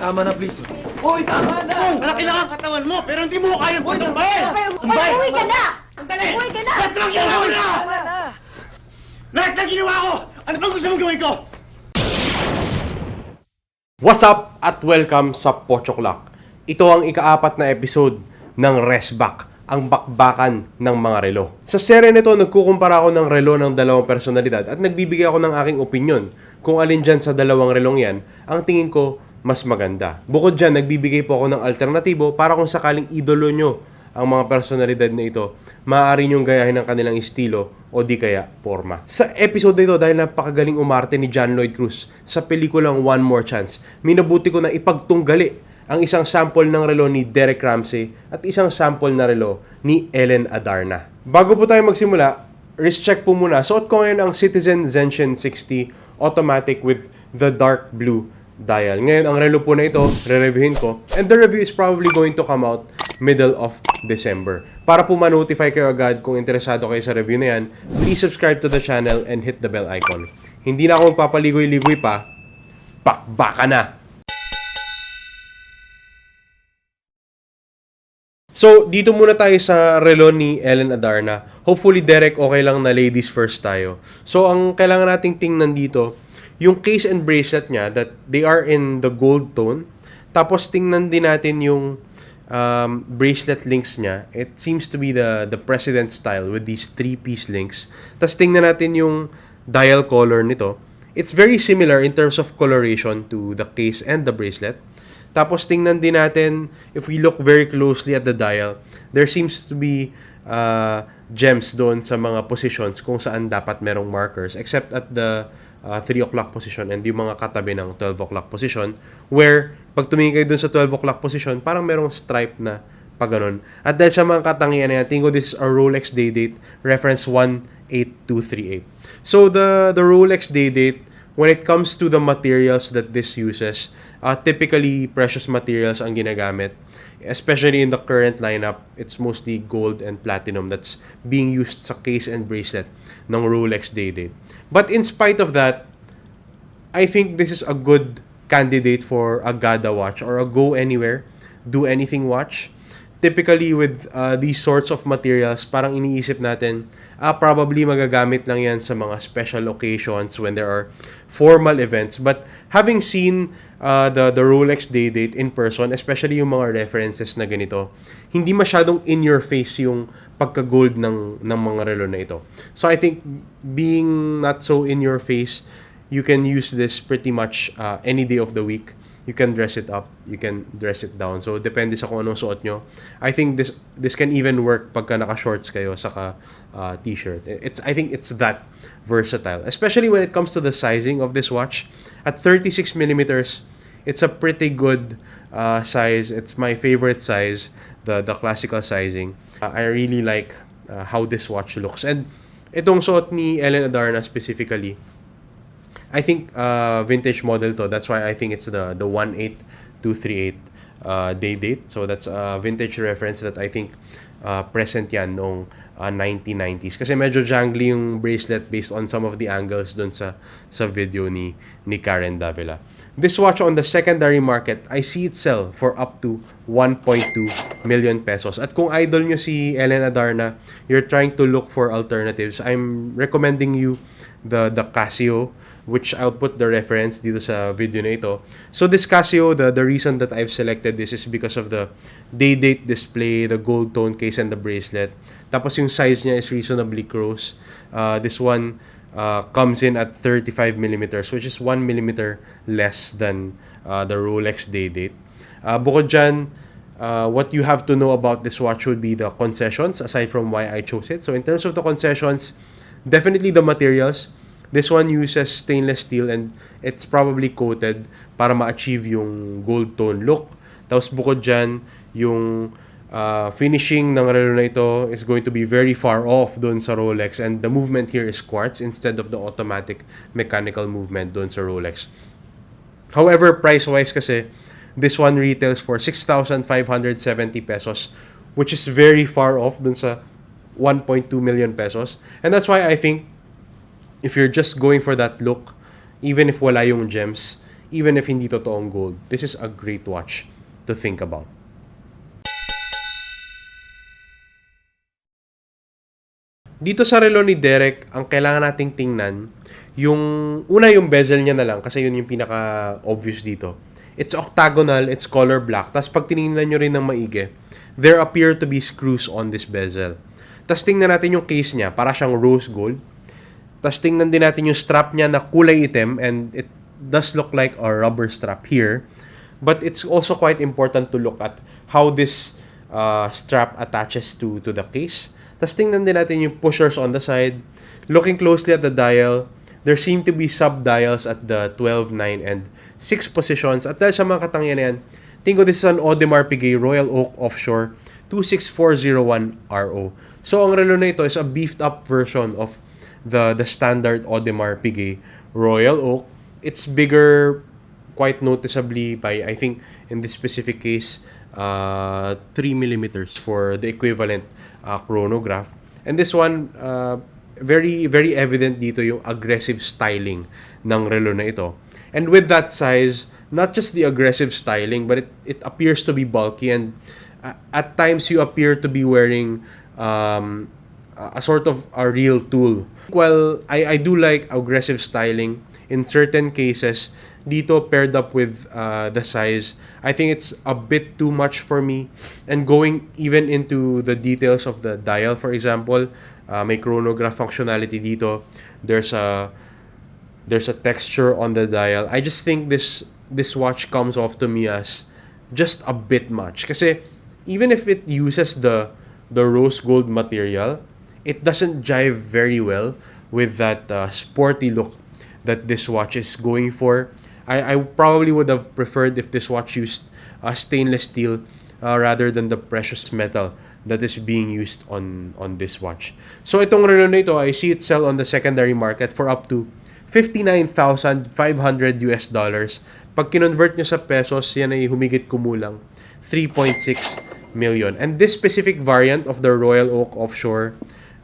tama na please. Uy, tama na! Malaki lang ang katawan mo, pero hindi mo kaya pagtambahin! Okay, okay, umuwi ka na! Sandali! Umuwi ka na! Lahat ng ginawa mo na! Lahat ng ginawa ko! Ano bang gusto mong gawin ko? What's up at welcome sa Pochoklak. Ito ang ikaapat na episode ng Resback, ang bakbakan ng mga relo. Sa serye nito, nagkukumpara ako ng relo ng dalawang personalidad at nagbibigay ako ng aking opinion kung alin dyan sa dalawang relong yan ang tingin ko mas maganda. Bukod dyan, nagbibigay po ako ng alternatibo para kung sakaling idolo nyo ang mga personalidad na ito, maaari niyong gayahin ang kanilang estilo o di kaya forma. Sa episode na ito, dahil napakagaling umarte ni John Lloyd Cruz sa pelikulang One More Chance, minabuti ko na ipagtunggali ang isang sample ng relo ni Derek Ramsey at isang sample na relo ni Ellen Adarna. Bago po tayo magsimula, wrist check po muna. Suot ko ngayon ang Citizen Zenshin 60 automatic with the dark blue dial. Ngayon, ang relo po na ito, re-reviewin ko. And the review is probably going to come out middle of December. Para po ma-notify kayo agad kung interesado kayo sa review na yan, please subscribe to the channel and hit the bell icon. Hindi na ako magpapaligoy-ligoy pa, pakbaka na! So, dito muna tayo sa relo ni Ellen Adarna. Hopefully, Derek, okay lang na ladies first tayo. So, ang kailangan nating tingnan dito, yung case and bracelet niya, that they are in the gold tone. Tapos, tingnan din natin yung um, bracelet links niya. It seems to be the, the president style with these three-piece links. Tapos, tingnan natin yung dial color nito. It's very similar in terms of coloration to the case and the bracelet. Tapos tingnan din natin, if we look very closely at the dial, there seems to be uh, gems doon sa mga positions kung saan dapat merong markers, except at the uh, 3 o'clock position and yung mga katabi ng 12 o'clock position, where pag tumingin kayo doon sa 12 o'clock position, parang merong stripe na pag ganun. At dahil sa mga katangian na yan, tingin ko this is a Rolex day date, reference 18238. So the, the Rolex day date, when it comes to the materials that this uses, uh, typically precious materials ang ginagamit. Especially in the current lineup, it's mostly gold and platinum that's being used sa case and bracelet ng Rolex Day Date. But in spite of that, I think this is a good candidate for a Gada watch or a go anywhere, do anything watch. Typically with uh, these sorts of materials, parang iniisip natin, ah, probably magagamit lang yan sa mga special occasions when there are formal events. But having seen uh, the, the Rolex day date in person, especially yung mga references na ganito, hindi masyadong in your face yung pagka-gold ng, ng mga relo na ito. So I think being not so in your face, you can use this pretty much uh, any day of the week. You can dress it up, you can dress it down. So depende sa kung anong suot nyo. I think this this can even work pagka naka-shorts kayo saka uh, t-shirt. It's I think it's that versatile, especially when it comes to the sizing of this watch. At 36 millimeters, it's a pretty good uh, size. It's my favorite size, the the classical sizing. Uh, I really like uh, how this watch looks. And itong suot ni Ellen Adarna specifically, I think uh, vintage model to. That's why I think it's the the 18238 uh, day date. So that's a vintage reference that I think uh, present yan noong uh, 1990s. Kasi medyo jangly yung bracelet based on some of the angles dun sa sa video ni ni Karen Davila. This watch on the secondary market, I see it sell for up to 1.2 million pesos. At kung idol nyo si Ellen Adarna, you're trying to look for alternatives, I'm recommending you the the Casio which I'll put the reference dito sa video na ito. So this Casio, the, the reason that I've selected this is because of the day date display, the gold tone case, and the bracelet. Tapos yung size niya is reasonably close. Uh, this one uh, comes in at 35 millimeters, which is 1 millimeter less than uh, the Rolex day date. Uh, bukod dyan, uh, what you have to know about this watch would be the concessions, aside from why I chose it. So in terms of the concessions, definitely the materials. This one uses stainless steel and it's probably coated para ma-achieve yung gold tone look. Tapos bukod dyan, yung uh, finishing ng relo na ito is going to be very far off doon sa Rolex and the movement here is quartz instead of the automatic mechanical movement doon sa Rolex. However, price-wise kasi, this one retails for 6,570 pesos which is very far off dun sa 1.2 million pesos. And that's why I think if you're just going for that look, even if wala yung gems, even if hindi totoong gold. This is a great watch to think about. Dito sa relo ni Derek, ang kailangan nating tingnan, yung una yung bezel niya na lang kasi yun yung pinaka obvious dito. It's octagonal, it's color black. Tapos pag tinignan nyo rin ng maigi, there appear to be screws on this bezel. Tapos tingnan natin yung case niya, para siyang rose gold. Tapos tingnan din natin yung strap niya na kulay itim and it does look like a rubber strap here. But it's also quite important to look at how this uh, strap attaches to to the case. Tapos tingnan din natin yung pushers on the side. Looking closely at the dial, there seem to be sub-dials at the 12, 9, and 6 positions. At dahil sa mga katangian na yan, tingin ko this is an Audemars Piguet Royal Oak Offshore 26401 RO. So ang relo na ito is a beefed up version of the the standard Audemars Piguet Royal Oak. It's bigger quite noticeably by I think in this specific case uh 3 millimeters for the equivalent uh, chronograph. And this one uh, very very evident dito yung aggressive styling ng relo na ito. And with that size, not just the aggressive styling, but it, it appears to be bulky and uh, at times you appear to be wearing um, a sort of a real tool. Well, I, I do like aggressive styling in certain cases. Dito paired up with uh, the size, I think it's a bit too much for me. And going even into the details of the dial, for example, uh, may chronograph functionality dito. There's a there's a texture on the dial. I just think this this watch comes off to me as just a bit much. Kasi even if it uses the the rose gold material, it doesn't jive very well with that uh, sporty look that this watch is going for. I, I probably would have preferred if this watch used uh, stainless steel uh, rather than the precious metal that is being used on on this watch. So itong relo na ito, I see it sell on the secondary market for up to 59,500 US dollars. Pag kinonvert nyo sa pesos, yan ay humigit kumulang 3.6 million. And this specific variant of the Royal Oak Offshore,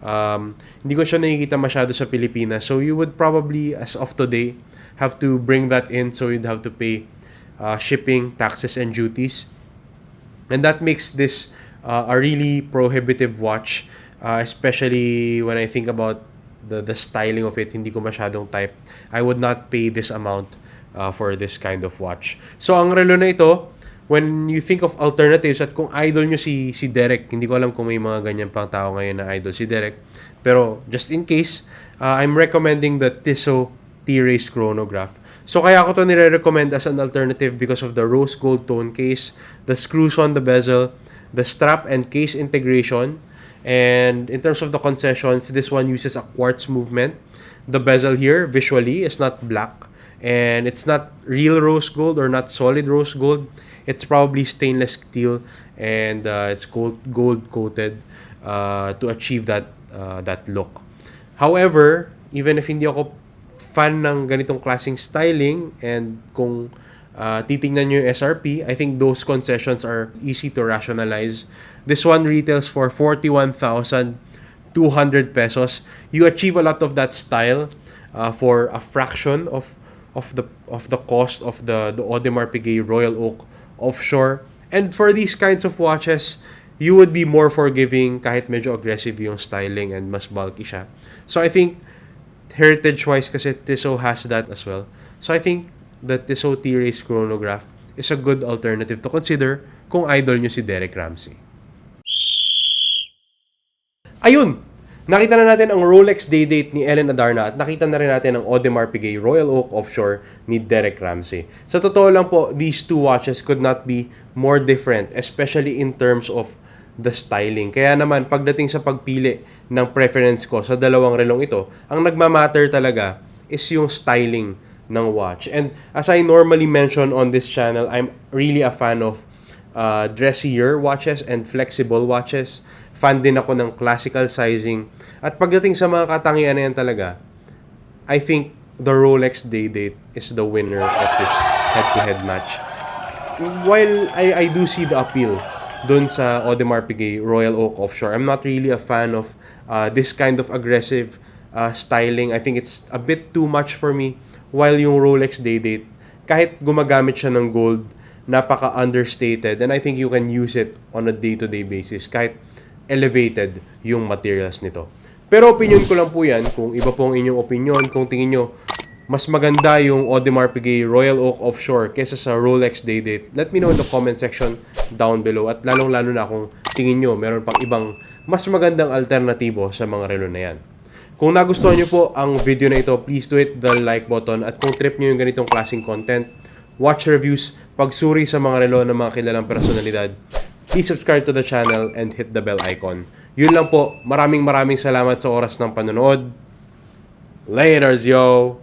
um, hindi ko siya nakikita masyado sa Pilipinas. So you would probably, as of today, have to bring that in. So you'd have to pay uh, shipping, taxes, and duties. And that makes this uh, a really prohibitive watch, uh, especially when I think about the, the styling of it. Hindi ko masyadong type. I would not pay this amount uh, for this kind of watch. So ang relo na ito, when you think of alternatives at kung idol nyo si si Derek, hindi ko alam kung may mga ganyan pang tao ngayon na idol si Derek. Pero just in case, uh, I'm recommending the Tissot T-Race chronograph. So kaya ko to nire-recommend as an alternative because of the rose gold tone case, the screws on the bezel, the strap and case integration, and in terms of the concessions, this one uses a quartz movement. The bezel here visually is not black and it's not real rose gold or not solid rose gold. It's probably stainless steel and uh, it's gold gold coated uh, to achieve that uh, that look. However, even if hindi ako fan ng ganitong klaseng styling and kung uh, titingnan nyo yung SRP, I think those concessions are easy to rationalize. This one retails for 41,200 pesos. You achieve a lot of that style uh, for a fraction of of the of the cost of the the Audemars Piguet Royal Oak Offshore. And for these kinds of watches, you would be more forgiving kahit medyo aggressive yung styling and mas bulky siya. So I think heritage-wise kasi Tissot has that as well. So I think the Tissot T-Race chronograph is a good alternative to consider kung idol nyo si Derek Ramsey. Ayun! Nakita na natin ang Rolex day date ni Ellen Adarna at nakita na rin natin ang Audemars Piguet Royal Oak Offshore ni Derek Ramsey. Sa totoo lang po, these two watches could not be more different, especially in terms of the styling. Kaya naman, pagdating sa pagpili ng preference ko sa dalawang relong ito, ang nagmamatter talaga is yung styling ng watch. And as I normally mention on this channel, I'm really a fan of uh, dressier watches and flexible watches. Fan din ako ng classical sizing. At pagdating sa mga katangian na yan talaga, I think the Rolex Day Date is the winner of this head-to-head match. While I, I do see the appeal dun sa Audemars Piguet Royal Oak Offshore, I'm not really a fan of uh, this kind of aggressive uh, styling. I think it's a bit too much for me. While yung Rolex Day Date kahit gumagamit siya ng gold, napaka-understated and I think you can use it on a day-to-day basis kahit elevated yung materials nito. Pero opinion ko lang po yan, kung iba po ang inyong opinion, kung tingin nyo mas maganda yung Audemars Piguet Royal Oak Offshore kesa sa Rolex Day Date, let me know in the comment section down below. At lalong-lalo na kung tingin nyo meron pang ibang mas magandang alternatibo sa mga relo na yan. Kung nagustuhan nyo po ang video na ito, please do hit the like button. At kung trip nyo yung ganitong klaseng content, watch reviews, pagsuri sa mga relo ng mga kilalang personalidad, please subscribe to the channel and hit the bell icon. Yun lang po. Maraming maraming salamat sa oras ng panonood. Laters, yo!